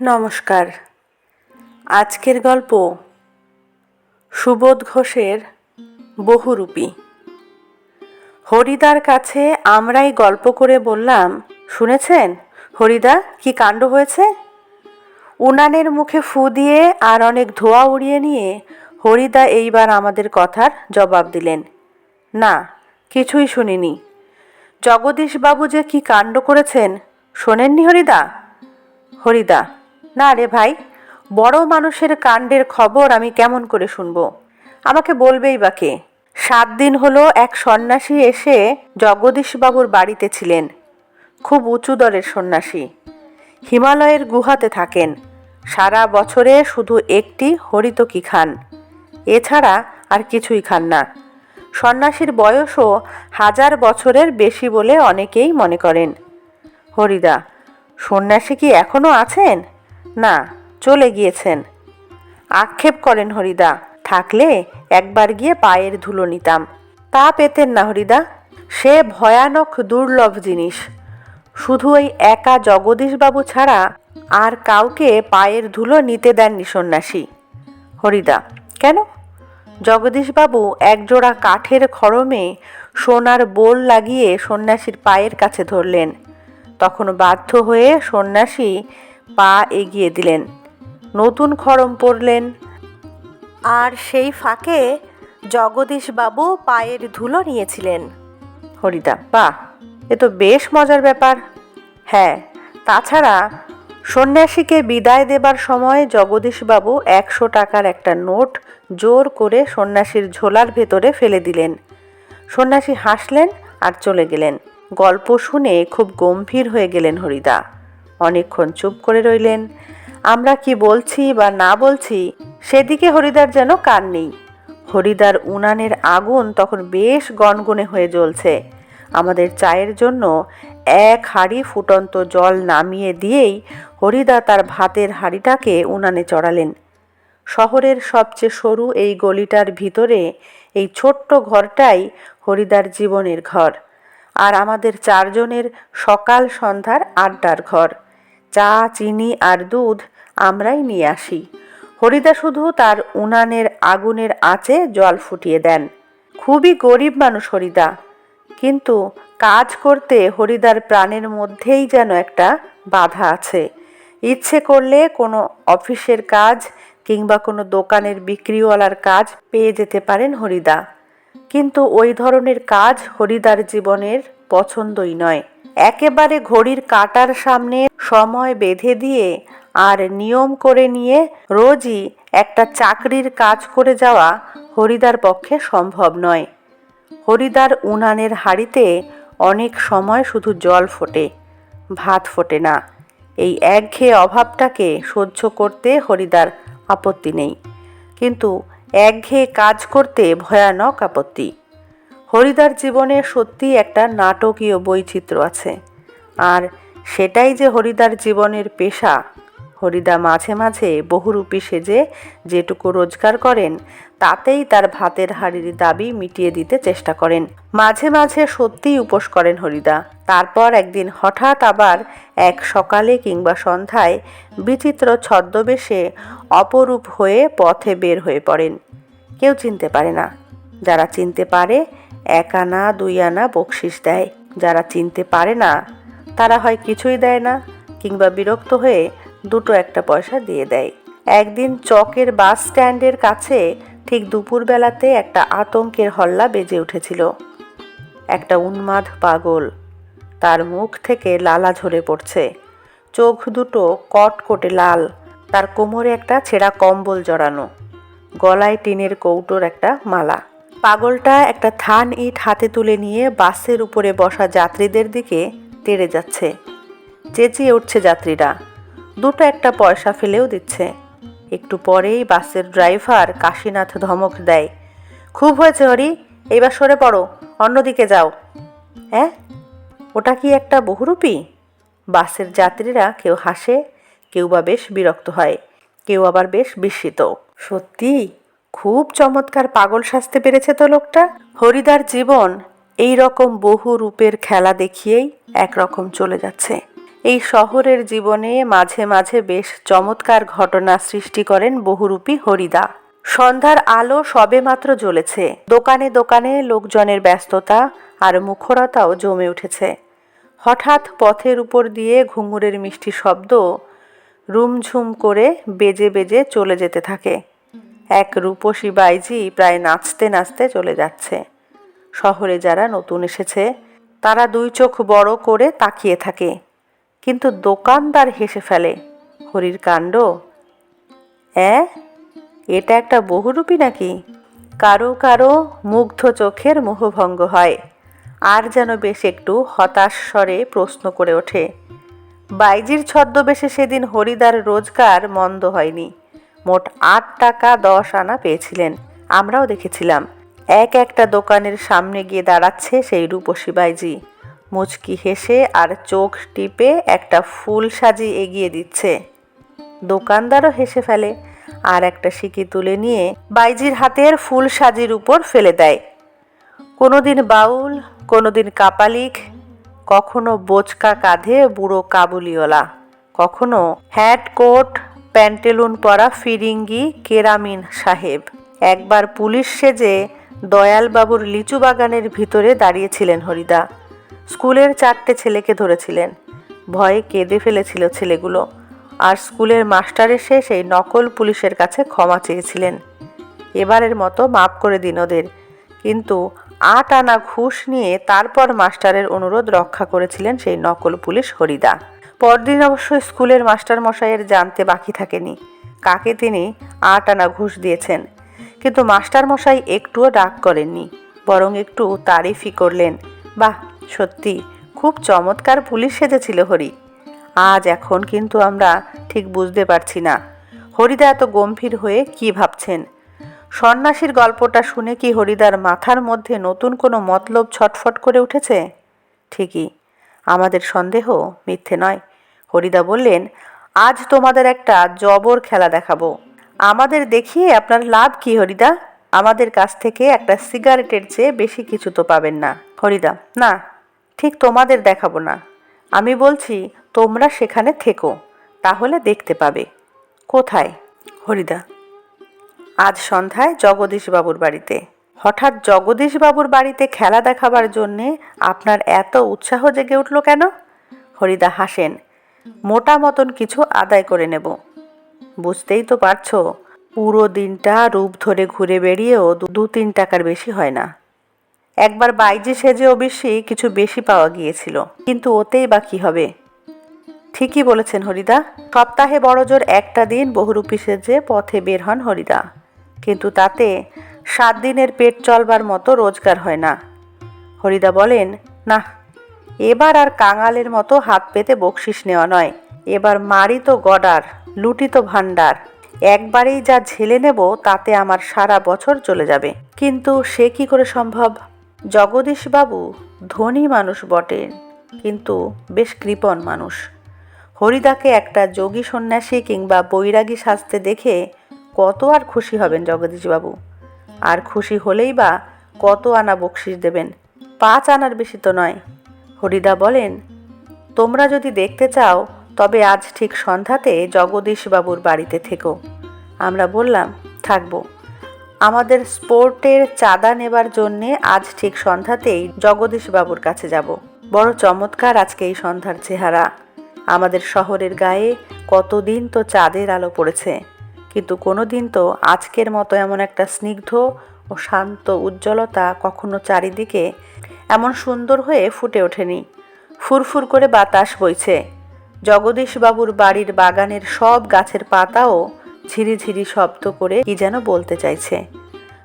নমস্কার। আজকের গল্প সুবোধ ঘোষের বহুরূপী। হরিদার কাছে আমরাই গল্প করে বললাম, শুনেছেন? হরিদা, কি কাণ্ড হয়েছে? উনানের মুখে ফু দিয়ে আর অনেক ধোয়া উড়িয়ে নিয়ে হরিদা এইবার আমাদের কথার জবাব দিলেন, না, কিছুই শুনিনি। জগদীশবাবু যে কি কাণ্ড করেছেন, শোনেননি হরিদা? হরিদা না রে ভাই, বড় মানুষের কাণ্ডের খবর আমি কেমন করে শুনব? আমাকে বলবেই বা কে? সাত দিন হলো এক সন্ন্যাসী এসে জগদীশবাবুর বাড়িতে ছিলেন। খুব উঁচু দরের সন্ন্যাসী। হিমালয়ের গুহাতে থাকেন। সারা বছরে শুধু একটি হরিতকি খান। এছাড়া আর কিছুই খান না। সন্ন্যাসীর বয়সও হাজার বছরের বেশি বলে অনেকেই মনে করেন। হরিদা, সন্ন্যাসী কি এখনও আছেন? না, চলে গিয়েছেন। আক্ষেপ করেন হরিদা, থাকলে একবার গিয়ে পায়ের ধুলো নিতাম। তা পেতেন না হরিদা, সে ভয়ানক দুর্লভ জিনিস। শুধু ওই একা জগদীশবাবু ছাড়া আর কাউকে পায়ের ধুলো নিতে দেননি সন্ন্যাসী। হরিদা, কেন? জগদীশবাবু একজোড়া কাঠের খড়মে সোনার বোল লাগিয়ে সন্ন্যাসীর পায়ের কাছে ধরলেন। তখন বাধ্য হয়ে সন্ন্যাসী পা এগিয়ে দিলেন। নতুন খড়ম পরলেন। আর সেই ফাঁকে জগদীশবাবু পায়ের ধুলো নিয়েছিলেন। হরিদা, বাহ, এ তো বেশ মজার ব্যাপার। হ্যাঁ তাছাড়া সন্ন্যাসীকে বিদায় দেবার সময় জগদীশবাবু একশো টাকার একটা নোট জোর করে সন্ন্যাসীর ঝোলার ভেতরে ফেলে দিলেন। সন্ন্যাসী হাসলেন আর চলে গেলেন। গল্প শুনে খুব গম্ভীর হয়ে গেলেন হরিদা। অনেকক্ষণ চুপ করে রইলেন। আমরা কি বলছি বা না বলছি, সেদিকে হরিদার যেন কান নেই। হরিদার উনানের আগুন তখন বেশ গনগনে হয়ে জ্বলছে। আমাদের চায়ের জন্য এক হাঁড়ি ফুটন্ত জল নামিয়ে দিয়েই হরিদা তার ভাতের হাঁড়িটাকে উনানে চড়ালেন। শহরের সবচেয়ে সরু এই গলিটার ভিতরে এই ছোট্ট ঘরটাই হরিদার জীবনের ঘর। আর আমাদের চারজনের সকাল সন্ধ্যার আড্ডার ঘর। চা, চিনি আর দুধ আমরাই নিয়ে আসি। হরিদা শুধু তার উনানের আগুনের আঁচে জল ফুটিয়ে দেন। খুবই গরিব মানুষ হরিদা। কিন্তু কাজ করতে হরিদার প্রাণের মধ্যেই যেন একটা বাধা আছে। ইচ্ছে করলে কোনো অফিসের কাজ কিংবা কোনো দোকানের বিক্রিওয়ালার কাজ পেয়ে যেতে পারেন হরিদা। কিন্তু ওই ধরনের কাজ হরিদার জীবনের পছন্দই নয়। একেবারে ঘড়ির কাটার সামনে সময় বেঁধে দিয়ে আর নিয়ম করে নিয়ে রোজই একটা চাকরির কাজ করে যাওয়া হরিদার পক্ষে সম্ভব নয়। হরিদার উনানের হাড়িতে অনেক সময় শুধু জল ফোটে, ভাত ফোটে না। এই একঘেয়ে অভাবটাকে সহ্য করতে হরিদার আপত্তি নেই। কিন্তু একঘেয়ে কাজ করতে ভয়ানক আপত্তি। হরিদার জীবনে সত্যি একটা নাটকীয় বৈচিত্র্য আছে। আর সেটাই যে হরিদার জীবনের পেশা, হরিদা মাঝে মাঝে বহুরূপী সেজে যেটুকু রোজগার করেন, তাতেই তার ভাতের হাড়ির দাবি মিটিয়ে দিতে চেষ্টা করেন। মাঝে মাঝে সত্যিই উপোস করেন হরিদা। তারপর একদিন হঠাৎ আবার এক সকালে কিংবা সন্ধ্যায় বিচিত্র ছদ্মবেশে অপরূপ হয়ে পথে বের হয়ে পড়েন। কেউ চিনতে পারে না। যারা চিনতে পারে এক আনা, দুই আনা বকশিস দেয়। যারা চিনতে পারে না, তারা হয় কিছুই দেয় না কিংবা বিরক্ত হয়ে দুটো একটা পয়সা দিয়ে দেয়। একদিন চকের বাস স্ট্যান্ডের কাছে ঠিক দুপুরবেলাতে একটা আতঙ্কের হল্লা বেজে উঠেছিল। একটা উন্মাদ পাগল, তার মুখ থেকে লালা ঝরে পড়ছে। চোখ দুটো কটকটে লাল, তার কোমরে একটা ছেঁড়া কম্বল জড়ানো। গলায় টিনের কৌটোর একটা মালা। পাগলটা একটা থান ইট হাতে তুলে নিয়ে বাসের উপরে বসা যাত্রীদের দিকে তেড়ে যাচ্ছে। চেঁচিয়ে উঠছে যাত্রীরা। দুটো একটা পয়সা ফেলেও দিচ্ছে। একটু পরেই বাসের ড্রাইভার কাশীনাথ ধমক দেয়, খুব হয়েছে হরি, এইবার সরে পড়ো, অন্যদিকে যাও। হ্যাঁ ওটা কি একটা বহুরূপী? বাসের যাত্রীরা কেউ হাসে, কেউ বা বেশ বিরক্ত হয়, কেউ আবার বেশ বিস্মিত। সত্যি? খুব চমৎকার পাগল সাজতে পেরেছে তো লোকটা। হরিদার জীবন এই রকম বহু রূপের খেলা দেখিয়েই একরকম চলে যাচ্ছে। এই শহরের জীবনে মাঝে মাঝে বেশ চমৎকার ঘটনা সৃষ্টি করেন বহুরূপী হরিদা। সন্ধ্যার আলো সবেমাত্র জ্বলেছে। দোকানে দোকানে লোকজনের ব্যস্ততা আর মুখরতাও জমে উঠেছে। হঠাৎ পথের উপর দিয়ে ঘুঙুরের মিষ্টি শব্দ রুমঝুম করে বেজে বেজে চলে যেতে থাকে। এক রূপসী বাইজি প্রায় নাচতে নাচতে চলে যাচ্ছে। শহরে যারা নতুন এসেছে, তারা দুই চোখ বড় করে তাকিয়ে থাকে, কিন্তু দোকানদার হেসে ফেলে, হরির কাণ্ড? অ্যাঁ? এটা একটা বহুরূপী নাকি? কারও কারও মুগ্ধ চোখের মোহভঙ্গ হয়, আর যেন বেশ একটু হতাশ স্বরে প্রশ্ন করে ওঠে, বাইজির ছদ্মবেশে সেদিন হরিদার রোজগার মন্দ হয়নি। মোট আট টাকা দশ আনা পেয়েছিলেন। আমরাও দেখেছিলাম। এক একটা দোকানের সামনে গিয়ে দাঁড়াচ্ছে সেই রূপসী বাইজি। মুচকি হেসে আর চোখ টিপে একটা ফুল সাজি এগিয়ে দিচ্ছে। দোকানদারও হেসে ফেলে আর একটা সিকি তুলে নিয়ে বাইজির হাতের ফুল সাজির উপর ফেলে দেয়। কোনোদিন বাউল, কোনোদিন কাপালিক, কখনো বোচকা কাঁধে বুড়ো কাবুলিওলা কখনো হ্যাট কোট প্যান্টেলুন পরা ফিরিঙ্গি কেরামিন সাহেব। একবার পুলিশ সেজে দয়ালবাবুর লিচু বাগানের ভিতরে দাঁড়িয়েছিলেন হরিদা। স্কুলের চারটে ছেলেকে ধরেছিলেন। ভয়ে কেঁদে ফেলেছিল ছেলেগুলো। আর স্কুলের মাস্টার এসে সেই নকল পুলিশের কাছে ক্ষমা চেয়েছিলেন। এবারের মতো মাপ করে দিন ওদের। কিন্তু আট আনা ঘুষ নিয়ে তারপর মাস্টারের অনুরোধ রক্ষা করেছিলেন সেই নকল পুলিশ হরিদা। পরদিন অবশ্য স্কুলের মাস্টার মশাইয়ের জানতে বাকি থাকেনি। কাকে তিনি আট আনা ঘুষ দিয়েছেন। কিন্তু মাস্টার মশাই একটুও ডাক করেননি, বরং একটু তারিফই করলেন, বাহ, সত্যি, খুব চমৎকার পুলিশ সেজেছিল হরি। আজ এখন কিন্তু আমরা ঠিক বুঝতে পারছি না। হরিদা এত গম্ভীর হয়ে কি ভাবছেন? সন্ন্যাসীর গল্পটা শুনে কি হরিদার মাথার মধ্যে নতুন কোনো মতলব ছটফট করে উঠেছে? ঠিকই আমাদের সন্দেহ মিথ্যে নয়। হরিদা বললেন, আজ তোমাদের একটা জবর খেলা দেখাবো। আমাদের দেখিয়ে আপনার লাভ কি, হরিদা? আমাদের কাছ থেকে একটা সিগারেটের চেয়ে বেশি কিছু তো পাবেন না। হরিদা, না, ঠিক তোমাদের দেখাবো না। আমি বলছি, তোমরা সেখানে থেকো, তাহলে দেখতে পাবে। কোথায়? হরিদা, আজ সন্ধ্যায় জগদীশবাবুর বাড়িতে। হঠাৎ জগদীশবাবুর বাড়িতে খেলা দেখাবার জন্যে আপনার এত উৎসাহ জেগে উঠল কেন? হরিদা হাসেন, মোটা মতন কিছু আদায় করে নেব। বুঝতেই তো পারছ, পুরো দিনটা রূপ ধরে ঘুরে বেরিয়েও দু- তিন টাকার বেশি হয় না। একবার বাইজে সেজে অবশ্যই কিছু বেশি পাওয়া গিয়েছিল, কিন্তু ওতেই বা কী হবে? ঠিকই বলেছেন হরিদা, সপ্তাহে বড়জোর একটা দিন বহুরূপী সেজে পথে বের হন হরিদা। কিন্তু তাতে সাত দিনের পেট চলবার মতো রোজগার হয় না। হরিদা বলেন না এবার আর কাঙালের মতো হাত পেতে বকশিস নেওয়া নয়। এবার মারি তো গডার, লুটি তো ভাণ্ডার। একবারেই যা ঝেলে নেব, তাতে আমার সারা বছর চলে যাবে। কিন্তু সে কি করে সম্ভব? জগদীশবাবু ধনী মানুষ বটেন, কিন্তু বেশ কৃপণ মানুষ। হরিদাকে একটা যোগী সন্ন্যাসী কিংবা বৈরাগী সাজতে দেখে কত আর খুশি হবেন জগদীশবাবু। আর খুশি হলেই বা কত আনা বকশিস দেবেন? পাঁচ আনার বেশি তো নয়। হরিদা বলেন, তোমরা যদি দেখতে চাও, তবে আজ ঠিক সন্ধ্যাতে জগদীশবাবুর বাড়িতে থেকো। আমরা বললাম, থাকব। আমাদের স্পোর্টের চাঁদা নেবার জন্যে আজ ঠিক সন্ধ্যাতেই জগদীশবাবুর কাছে যাব। বড় চমৎকার আজকে এই সন্ধ্যার চেহারা। আমাদের শহরের গায়ে কতদিন তো চাঁদের আলো পড়েছে। কিন্তু কোনো দিন তো আজকের মতো এমন একটা স্নিগ্ধ ও শান্ত উজ্জ্বলতা কখনো চারিদিকে এমন সুন্দর হয়ে ফুটে ওঠেনি। ফুরফুর করে বাতাস বইছে। জগদীশবাবুর বাড়ির বাগানের সব গাছের পাতাও ঝিরিঝিরি শব্দ করে কি যেন বলতে চাইছে।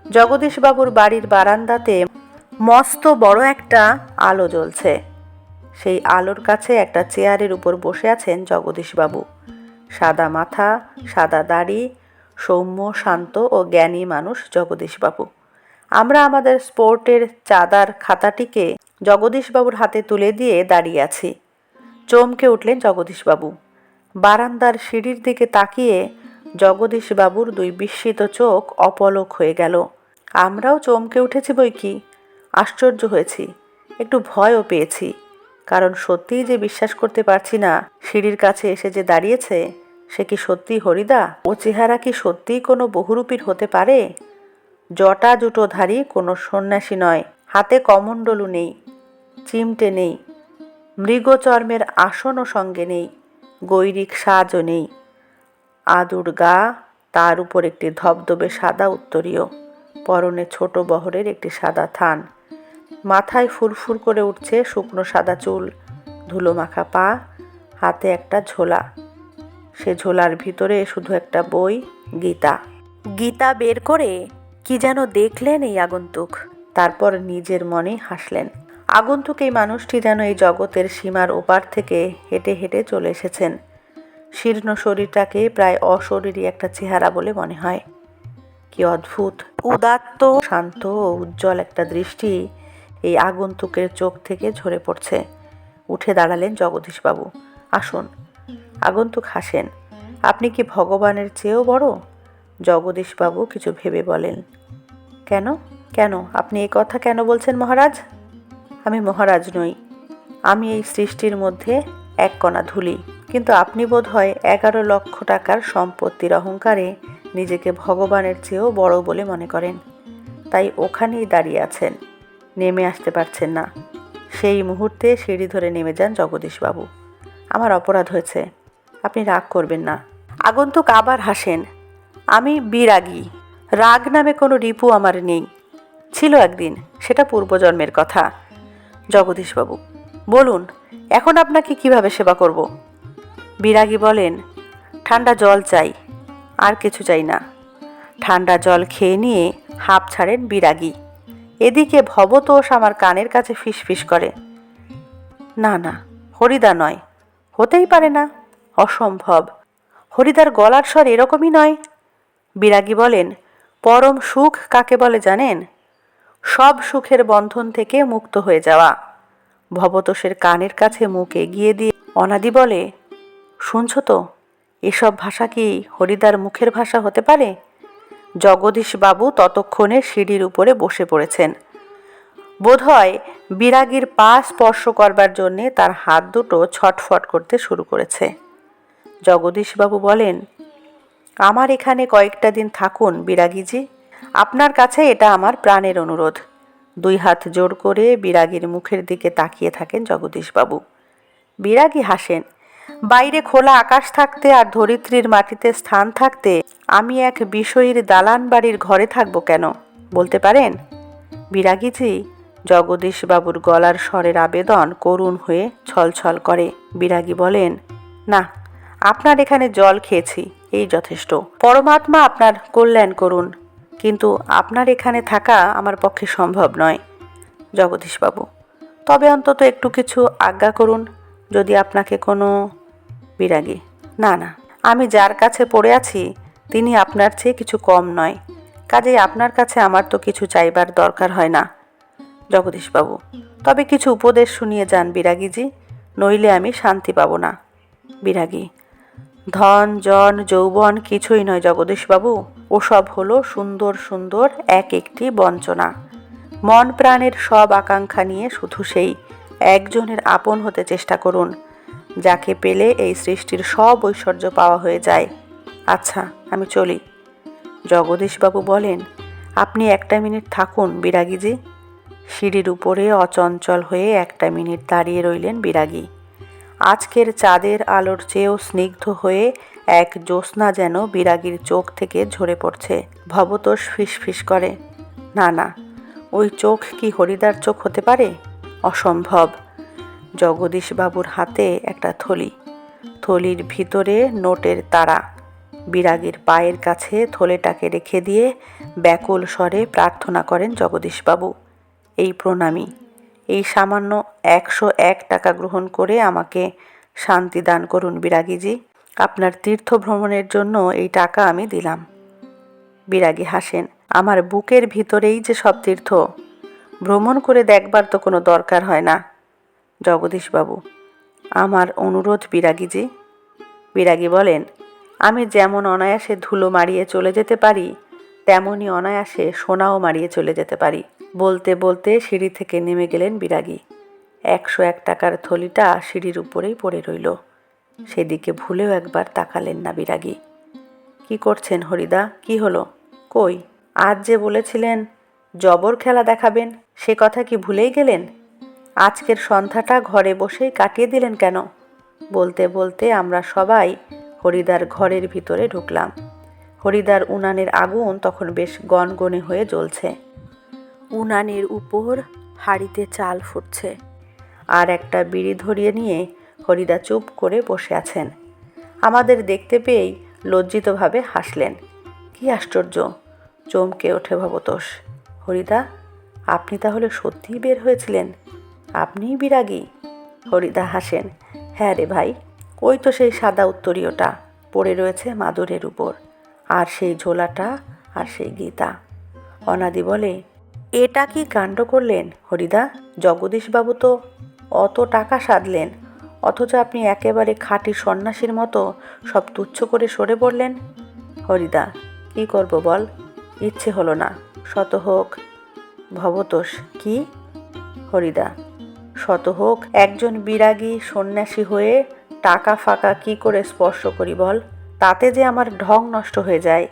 জগদীশবাবুর বাড়ির বারান্দাতে মস্ত বড় একটা আলো জ্বলছে। সেই আলোর কাছে একটা চেয়ারের উপর বসে আছেন জগদীশবাবু। সাদা মাথা, সাদা দাড়ি সৌম্য, শান্ত ও জ্ঞানী মানুষ জগদীশবাবু আমরা আমাদের স্পোর্টের চাঁদার খাতাটিকে জগদীশবাবুর হাতে তুলে দিয়ে দাঁড়িয়ে আছি। চমকে উঠলেন জগদীশবাবু। বারান্দার সিঁড়ির দিকে তাকিয়ে জগদীশবাবুর দুই বিস্মিত চোখ অপলক হয়ে গেল। আমরাও চমকে উঠেছি বই কি? আশ্চর্য হয়েছি। একটু ভয়ও পেয়েছি। কারণ সত্যিই যে বিশ্বাস করতে পারছি না, সিঁড়ির কাছে এসে যে দাঁড়িয়েছে সে কি সত্যি হরিদা? ও চেহারা কি সত্যিই কোনো বহুরূপীর হতে পারে? জটা জুটোধারী কোনো সন্ন্যাসী নয়। হাতে কমণ্ডলু নেই, চিমটে নেই, মৃগচর্মের আসনও সঙ্গে নেই, গৈরিক সাজও নেই। আদুর গা তার উপর একটি ধবধবে সাদা উত্তরীয়, পরনে ছোট বহরের একটি সাদা থান। মাথায় ফুরফুর করে উঠছে শুকনো সাদা চুল, ধুলো মাখা পা, হাতে একটা ঝোলা। সে ঝোলার ভিতরে শুধু একটা বই, গীতা। গীতা বের করে কি যেন দেখলেন এই আগন্তুক, তারপর নিজের মনেই হাসলেন। আগন্তুক এই মানুষটি যেন এই জগতের সীমার ওপার থেকে হেঁটে হেঁটে চলে এসেছেন। শীর্ণ শরীরটাকে প্রায় অশরীরী একটা চেহারা বলে মনে হয়। কি অদ্ভুত, উদাত্ত, শান্ত উজ্জ্বল একটা দৃষ্টি এই আগন্তুকের চোখ থেকে ঝরে পড়ছে। উঠে দাঁড়ালেন জগদীশবাবু। আসুন। আগন্তুক হাসেন, আপনি কি ভগবানের চেয়েও বড়? জগদীশবাবু কিছু ভেবে বলেন, কেন? কেন? আপনি এই কথা কেন বলছেন মহারাজ? আমি মহারাজ নই, আমি এই সৃষ্টির মধ্যে এক কণা ধুলি। কিন্তু আপনি বোধ হয় এগারো লক্ষ টাকার সম্পত্তির অহংকারে নিজেকে ভগবানের চেয়েও বড় বলে মনে করেন। তাই ওখানেই দাঁড়িয়ে আছেন, নেমে আসতে পারছেন না। সেই মুহূর্তে সিঁড়ি ধরে নেমে যান জগদীশবাবু। আমার অপরাধ হয়েছে। আপনি রাগ করবেন না। আগন্তুক আবার হাসেন, আমি বিরাগী। রাগ নামে কোনো রিপু আমার নেই। ছিল একদিন, সেটা পূর্বজন্মের কথা। জগদীশবাবু, বলুন, এখন আপনাকে কীভাবে সেবা করব? বিরাগী বলেন, ঠান্ডা জল চাই, আর কিছু চাই না। ঠান্ডা জল খেয়ে নিয়ে হাঁপ ছাড়েন বিরাগী। এদিকে ভবতোষ আমার কানের কাছে ফিসফিস করে, না না, হরিদা নয়। হতেই পারে না, অসম্ভব। হরিদার গলার স্বর এরকমই নয়। বিরাগী বলেন, পরম সুখ কাকে বলে জানেন? সব সুখের বন্ধন থেকে মুক্ত হয়ে যাওয়া। ভবতোষের কানের কাছে মুখ এগিয়ে দিয়ে অনাদি বলে, শুনছ তো, এসব ভাষা কি হরিদার মুখের ভাষা হতে পারে? জগদীশবাবু ততক্ষণে সিঁড়ির উপরে বসে পড়েছেন। বোধহয় বিরাগীর পা স্পর্শ করবার জন্যে তার হাত দুটো ছটফট করতে শুরু করেছে। জগদীশবাবু বলেন, আমার এখানে কয়েকটা দিন থাকুন বিরাগীজি। আপনার কাছে এটা আমার প্রাণের অনুরোধ। দুই হাত জোর করে বিরাগীর মুখের দিকে তাকিয়ে থাকেন জগদীশবাবু। বিরাগী হাসেন, বাইরে খোলা আকাশ থাকতে আর ধরিত্রীর মাটিতে স্থান থাকতে আমি এক বিষয়ীর দালান বাড়ির ঘরে থাকব কেন, বলতে পারেন? বিরাগীজি জগদীশবাবুর গলার স্বরের আবেদন করুণ হয়ে ছলছল করে। বিরাগী বলেন, না, আপনার এখানে জল খেয়েছি, এই যথেষ্ট। পরমাত্মা আপনার কল্যাণ করুন, কিন্তু আপনার এখানে থাকা আমার পক্ষে সম্ভব নয়। জগদীশবাবু, তবে অন্তত একটু কিছু আজ্ঞা করুন, যদি আপনাকে কোনো বিরাগী, না না, আমি যার কাছে পড়ে আছি, তিনি আপনার চেয়ে কিছু কম নয়। কাজেই আপনার কাছে আমার তো কিছু চাইবার দরকার হয় না। জগদীশবাবু তবে কিছু উপদেশ শুনিয়ে যান বিরাগীজি, নইলে আমি শান্তি পাব না। বিরাগী, ধন, জন, যৌবন কিছুই নয় জগদীশবাবু ওসব হলো সুন্দর সুন্দর এক একটি বঞ্চনা। মন প্রাণের সব আকাঙ্ক্ষা নিয়ে শুধু সেই একজনের আপন হতে চেষ্টা করুন, যাকে পেলে এই সৃষ্টির সব ঐশ্বর্য পাওয়া হয়ে যায়। আচ্ছা আমি চলি। জগদীশবাবু বলেন, আপনি একটা মিনিট থাকুন বিরাগীজি। সিঁড়ির উপরে অচঞ্চল হয়ে একটা মিনিট দাঁড়িয়ে রইলেন বিরাগী। আজকের চাঁদের আলোর চেয়েও স্নিগ্ধ হয়ে এক জ্যোৎস্না যেন বিরাগীর চোখ থেকে ঝরে পড়ছে। ভবতোষ ফিসফিস করে, না না, ওই চোখ কি হরিদার চোখ হতে পারে? অসম্ভব। জগদীশবাবুর হাতে একটা থলি। থলির ভিতরে নোটের তারা। বিরাগীর পায়ের কাছে থলেটাকে রেখে দিয়ে ব্যাকুল স্বরে প্রার্থনা করেন জগদীশবাবু। এই প্রণামী। এই সামান্য একশো এক টাকা গ্রহণ করে আমাকে শান্তি দান করুন বিরাগীজি। আপনার তীর্থ ভ্রমণের জন্য এই টাকা আমি দিলাম। বিরাগী হাসেন, আমার বুকের ভিতরেই যে সব তীর্থ। ভ্রমণ করে দেখবার তো কোনো দরকার হয় না। জগদীশবাবু, আমার অনুরোধ বিরাগীজি। বিরাগী বলেন, আমি যেমন অনায়াসে ধুলো মারিয়ে চলে যেতে পারি তেমনই অনায়াসে সোনাও মারিয়ে চলে যেতে পারি। বলতে বলতে সিঁড়ি থেকে নেমে গেলেন বিরাগী। একশো এক টাকার থলিটা সিঁড়ির উপরেই পড়ে রইল। সেদিকে ভুলেও একবার তাকালেন না বিরাগী। কি করছেন হরিদা? কি হলো? কই? আজ যে বলেছিলেন, জবর খেলা দেখাবেন, সে কথা কি ভুলেই গেলেন? আজকের সন্ধ্যাটা ঘরে বসেই কাটিয়ে দিলেন কেন? বলতে বলতে আমরা সবাই হরিদার ঘরের ভিতরে ঢুকলাম। হরিদার উনানের আগুন তখন বেশ গনগনে হয়ে জ্বলছে। উনানের উপর হাঁড়িতে চাল ফুটছে আর একটা বিড়ি ধরিয়ে নিয়ে হরিদা চুপ করে বসে আছেন। আমাদের দেখতে পেয়েই লজ্জিতভাবে হাসলেন। কি আশ্চর্য, চমকে ওঠে ভবতোষ। হরিদা, আপনি তাহলে সত্যিই বের হয়েছিলেন? আপনিই বিরাগী? হরিদা হাসেন। হ্যাঁ রে ভাই, ওই তো সেই সাদা উত্তরীয়টা পড়ে রয়েছে মাদুরের উপর। আর সেই ঝোলাটা আর সেই গীতা। অনাদি বলে এটা কি কাণ্ড করলেন? হরিদা, জগদীশবাবু তো অত টাকা সাধলেন, অথচ আপনি একেবারে খাঁটি সন্ন্যাসীর মতো সব তুচ্ছ করে সরে পড়লেন। হরিদা, কি করব বল? ইচ্ছে হলো না। শত হোক, ভবতোষ, কি? হরিদা, শত হোক, একজন বিরাগী সন্ন্যাসী হয়ে টাকা ফাঁকা কি করে স্পর্শ করি বল? তাতে যে আমার ঢং নষ্ট হয়ে যায়।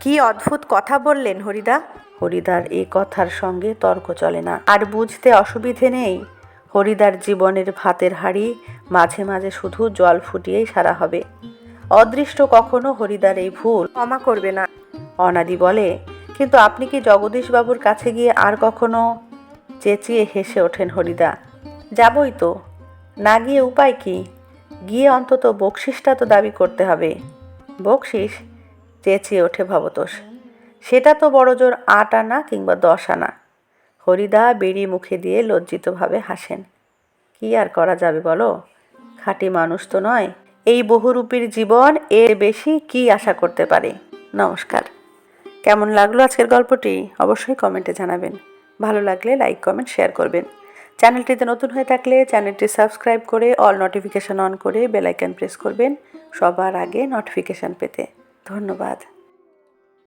কি অদ্ভুত কথা বললেন হরিদা। হরিদার এই কথার সঙ্গে তর্ক চলে না। আর বুঝতে অসুবিধে নেই, হরিদার জীবনের ভাতের হাড়ি মাঝে মাঝে শুধু জল ফুটিয়েই সারা হবে। অদৃষ্ট কখনো হরিদার এই ভুল ক্ষমা করবে না, অনাদি বলে। কিন্তু আপনি কি জগদীশবাবুর কাছে গিয়ে আর কখনো চেঁচিয়ে হেসে ওঠেন হরিদা? যাবই তো, না গিয়ে উপায় কি? গিয়ে অন্তত বকশিসটা তো দাবি করতে হবে। বকশিস চেঁচিয়ে ওঠে ভবতোষ। সেটা তো বড় জোর আট আনা কিংবা দশ আনা। হরিদা বেরি মুখে দিয়ে লজ্জিতভাবে হাসেন। কি আর করা যাবে বলো? খাঁটি মানুষ তো নয়। এই বহুরূপীর জীবন এর বেশি কি আশা করতে পারে? নমস্কার। কেমন লাগল আজকের গল্পটি? অবশ্যই কমেন্টে জানাবেন। ভালো লাগলে লাইক, কমেন্ট, শেয়ার করবেন। চ্যানেলটিতে নতুন হয়ে থাকলে চ্যানেলটি সাবস্ক্রাইব করে অল নোটিফিকেশন অন করে বেল আইকন প্রেস করবেন সবার আগে নোটিফিকেশান পেতে। ধন্যবাদ।